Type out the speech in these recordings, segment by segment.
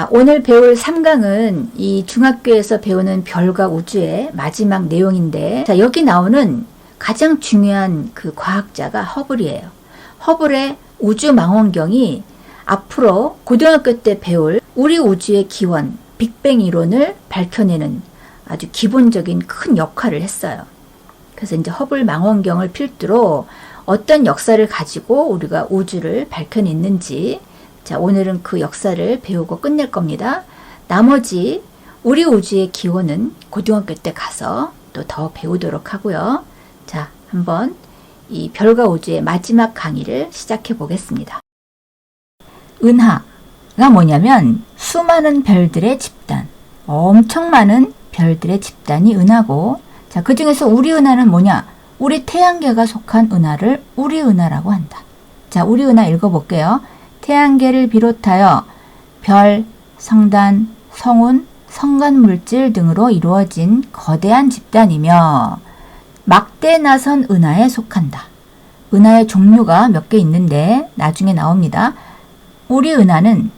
자, 오늘 배울 3강은 이 중학교에서 배우는 별과 우주의 마지막 내용인데, 자, 여기 나오는 가장 중요한 그 과학자가 허블이에요. 허블의 우주 망원경이 앞으로 고등학교 때 배울 우리 우주의 기원, 빅뱅 이론을 밝혀내는 아주 기본적인 큰 역할을 했어요. 그래서 이제 허블 망원경을 필두로 어떤 역사를 가지고 우리가 우주를 밝혀냈는지 자, 오늘은 그 역사를 배우고 끝낼 겁니다. 나머지 우리 우주의 기원은 고등학교 때 가서 또 더 배우도록 하고요. 자, 한번 이 별과 우주의 마지막 강의를 시작해 보겠습니다. 은하가 뭐냐면 수많은 별들의 집단, 엄청 많은 별들의 집단이 은하고 자, 그 중에서 우리 은하는 뭐냐? 우리 태양계가 속한 은하를 우리 은하라고 한다. 자, 우리 은하 읽어볼게요. 태양계를 비롯하여 별, 성단, 성운, 성간물질 등으로 이루어진 거대한 집단이며 막대 나선 은하에 속한다. 은하의 종류가 몇 개 있는데 나중에 나옵니다. 우리 은하는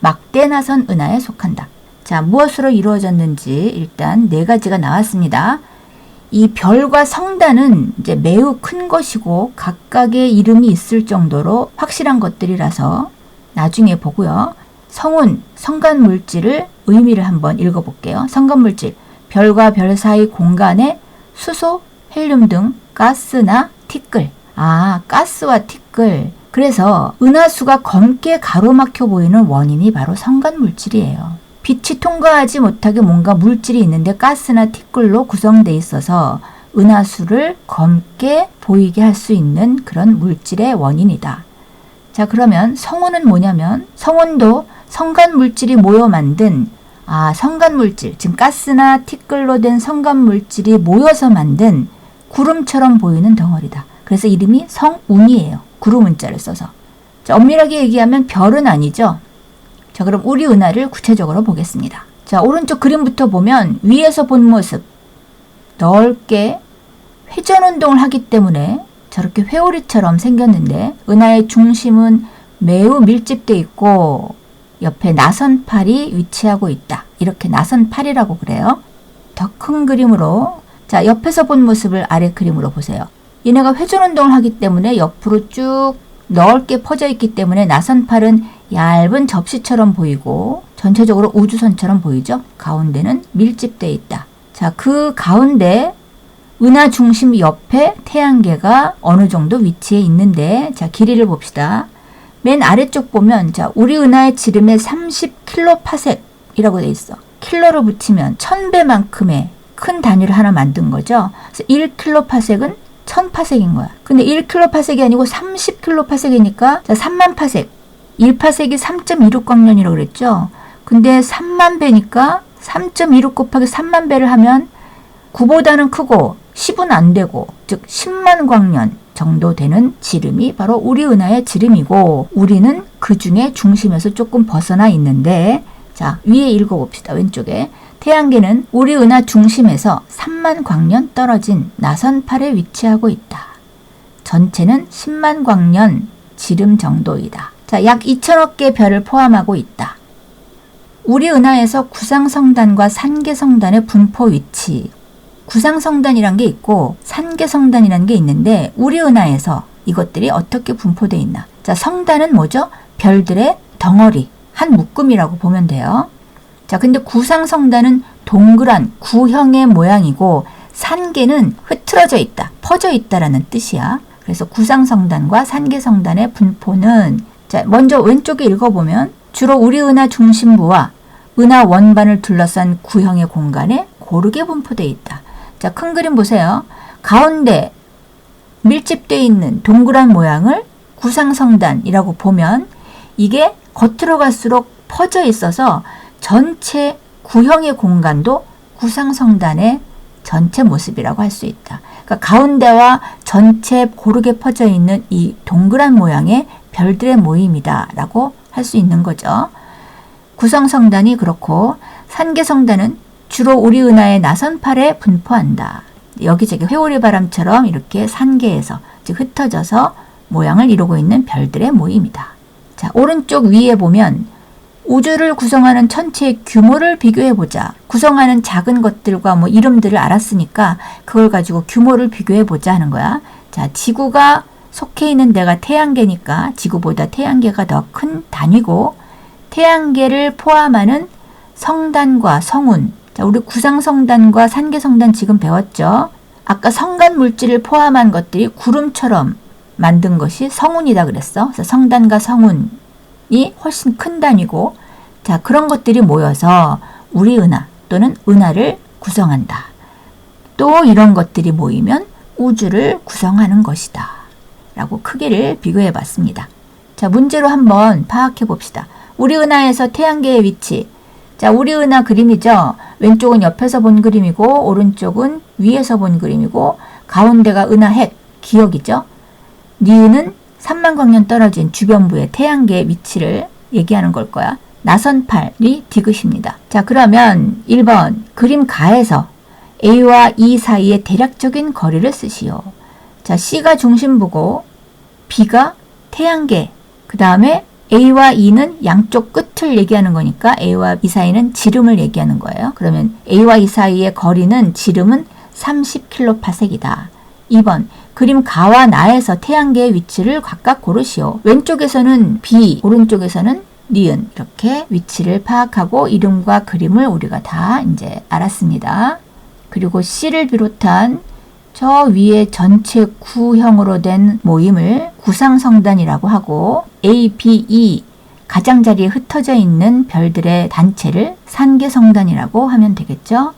막대 나선 은하에 속한다. 자, 무엇으로 이루어졌는지 일단 네 가지가 나왔습니다. 이 별과 성단은 이제 매우 큰 것이고 각각의 이름이 있을 정도로 확실한 것들이라서 나중에 보고요. 성운, 성간 물질을 의미를 한번 읽어볼게요. 성간 물질, 별과 별 사이 공간에 수소, 헬륨 등 가스나 티끌. 아, 가스와 티끌. 그래서 은하수가 검게 가로막혀 보이는 원인이 바로 성간 물질이에요. 빛이 통과하지 못하게 뭔가 물질이 있는데 가스나 티끌로 구성되어 있어서 은하수를 검게 보이게 할 수 있는 그런 물질의 원인이다. 자, 그러면 성운은 뭐냐면 성운도 성간 물질이 모여 만든 아, 성간 물질, 지금 가스나 티끌로 된 성간 물질이 모여서 만든 구름처럼 보이는 덩어리다. 그래서 이름이 성운이에요. 구름 문자를 써서. 자, 엄밀하게 얘기하면 별은 아니죠. 자, 그럼 우리 은하를 구체적으로 보겠습니다. 자, 오른쪽 그림부터 보면 위에서 본 모습 넓게 회전 운동을 하기 때문에 저렇게 회오리처럼 생겼는데 은하의 중심은 매우 밀집돼 있고 옆에 나선팔이 위치하고 있다. 이렇게 나선팔이라고 그래요. 더 큰 그림으로 자, 옆에서 본 모습을 아래 그림으로 보세요. 얘네가 회전 운동을 하기 때문에 옆으로 쭉 넓게 퍼져 있기 때문에 나선팔은 얇은 접시처럼 보이고 전체적으로 우주선처럼 보이죠? 가운데는 밀집되어 있다. 자, 그 가운데 은하 중심 옆에 태양계가 어느 정도 위치해 있는데 자, 길이를 봅시다. 맨 아래쪽 보면 자, 우리 은하의 지름에 30킬로파섹이라고 돼 있어. 킬로로 붙이면 1000배만큼의 큰 단위를 하나 만든 거죠. 그래서 1킬로파섹은 1000파섹인 거야. 근데 1킬로파섹이 아니고 30킬로파섹이니까 3만 파섹. 1파섹이 3.26광년이라고 그랬죠. 근데 3만 배니까 3.26 곱하기 3만 배를 하면 9보다는 크고 10은 안 되고 즉 10만 광년 정도 되는 지름이 바로 우리 은하의 지름이고 우리는 그 중에 중심에서 조금 벗어나 있는데 자 위에 읽어봅시다 왼쪽에 태양계는 우리 은하 중심에서 3만 광년 떨어진 나선팔에 위치하고 있다. 전체는 10만 광년 지름 정도이다. 자, 약 2천억 개 별을 포함하고 있다. 우리 은하에서 구상성단과 산계성단의 분포 위치. 구상성단이란 게 있고 산계성단이란 게 있는데 우리 은하에서 이것들이 어떻게 분포되어 있나. 자, 성단은 뭐죠? 별들의 덩어리, 한 묶음이라고 보면 돼요. 자, 근데 구상성단은 동그란 구형의 모양이고 산계는 흐트러져 있다, 퍼져 있다라는 뜻이야. 그래서 구상성단과 산계성단의 분포는 자, 먼저 왼쪽에 읽어보면 주로 우리 은하 중심부와 은하 원반을 둘러싼 구형의 공간에 고르게 분포되어 있다. 자, 큰 그림 보세요. 가운데 밀집되어 있는 동그란 모양을 구상성단이라고 보면 이게 겉으로 갈수록 퍼져 있어서 전체 구형의 공간도 구상성단의 전체 모습이라고 할 수 있다. 그러니까 가운데와 전체 고르게 퍼져 있는 이 동그란 모양의 별들의 모임이다 라고 할 수 있는 거죠. 구성성단이 그렇고 산계성단은 주로 우리 은하의 나선팔에 분포한다. 여기저기 회오리 바람처럼 이렇게 산계에서 즉 흩어져서 모양을 이루고 있는 별들의 모임이다. 자, 오른쪽 위에 보면 우주를 구성하는 천체의 규모를 비교해 보자. 구성하는 작은 것들과 뭐 이름들을 알았으니까 그걸 가지고 규모를 비교해 보자 하는 거야. 자, 지구가 속해 있는 데가 태양계니까 지구보다 태양계가 더 큰 단위고 태양계를 포함하는 성단과 성운. 자, 우리 구상성단과 산계성단 지금 배웠죠? 아까 성간 물질을 포함한 것들이 구름처럼 만든 것이 성운이다 그랬어. 그래서 성단과 성운이 훨씬 큰 단위고, 자, 그런 것들이 모여서 우리 은하 또는 은하를 구성한다. 또 이런 것들이 모이면 우주를 구성하는 것이다. 라고 크기를 비교해 봤습니다. 자, 문제로 한번 파악해 봅시다. 우리 은하에서 태양계의 위치. 자, 우리 은하 그림이죠. 왼쪽은 옆에서 본 그림이고, 오른쪽은 위에서 본 그림이고, 가운데가 은하 핵, 기억이죠. 니은은 3만 광년 떨어진 주변부의 태양계의 위치를 얘기하는 걸 거야. 나선팔이 디귿입니다. 자, 그러면 1번 그림 가에서 A와 E 사이의 대략적인 거리를 쓰시오. 자, C가 중심부고 B가 태양계, 그 다음에 A와 E는 양쪽 끝을 얘기하는 거니까 A와 B 사이는 지름을 얘기하는 거예요. 그러면 A와 E 사이의 거리는 지름은 30kps이다. 2번 그림 가와 나에서 태양계의 위치를 각각 고르시오. 왼쪽에서는 B, 오른쪽에서는 니은 이렇게 위치를 파악하고 이름과 그림을 우리가 다 이제 알았습니다. 그리고 C를 비롯한 저 위에 전체 구형으로 된 모임을 구상성단이라고 하고 A, B, E 가장자리에 흩어져 있는 별들의 단체를 산계성단이라고 하면 되겠죠.